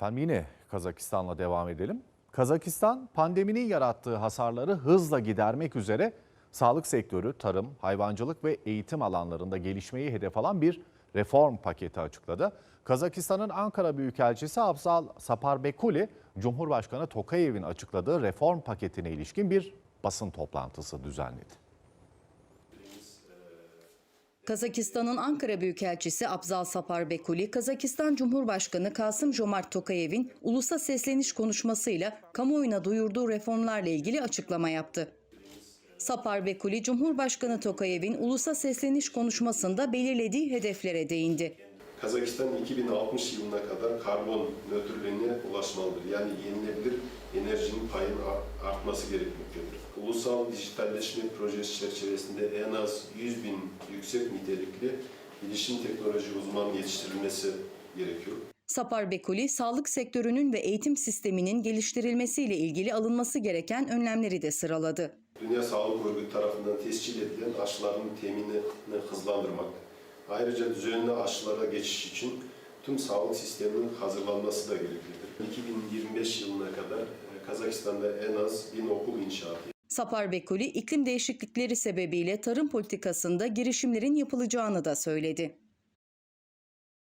Efendim yine Kazakistan'la devam edelim. Kazakistan pandeminin yarattığı hasarları hızla gidermek üzere sağlık sektörü, tarım, hayvancılık ve eğitim alanlarında gelişmeyi hedef alan bir reform paketi açıkladı. Kazakistan'ın Ankara Büyükelçisi Abzal Saparbekuli, Cumhurbaşkanı Tokayev'in açıkladığı reform paketine ilişkin bir basın toplantısı düzenledi. Kazakistan'ın Ankara Büyükelçisi Abzal Saparbekuli, Kazakistan Cumhurbaşkanı Kasım Jomart Tokayev'in ulusa sesleniş konuşmasıyla kamuoyuna duyurduğu reformlarla ilgili açıklama yaptı. Saparbekuli, Cumhurbaşkanı Tokayev'in ulusa sesleniş konuşmasında belirlediği hedeflere değindi. Kazakistan 2060 yılına kadar karbon nötrlüğüne ulaşmalıdır. Yani yenilebilir enerjinin payının art- artması gerekmektedir. Ulusal dijitalleşme projesi çerçevesinde en az 100 bin yüksek nitelikli bilişim teknoloji uzmanı yetiştirilmesi gerekiyor. Saparbekuli, sağlık sektörünün ve eğitim sisteminin geliştirilmesiyle ilgili alınması gereken önlemleri de sıraladı. Dünya Sağlık Örgütü tarafından tescil edilen aşıların teminini hızlandırmak. Ayrıca düzenli aşılara geçiş için tüm sağlık sisteminin hazırlanması da gereklidir. 2025 yılına kadar e, Kazakistan'da en az 1000 okul inşaatı Saparbekuli, iklim değişiklikleri sebebiyle tarım politikasında girişimlerin yapılacağını da söyledi.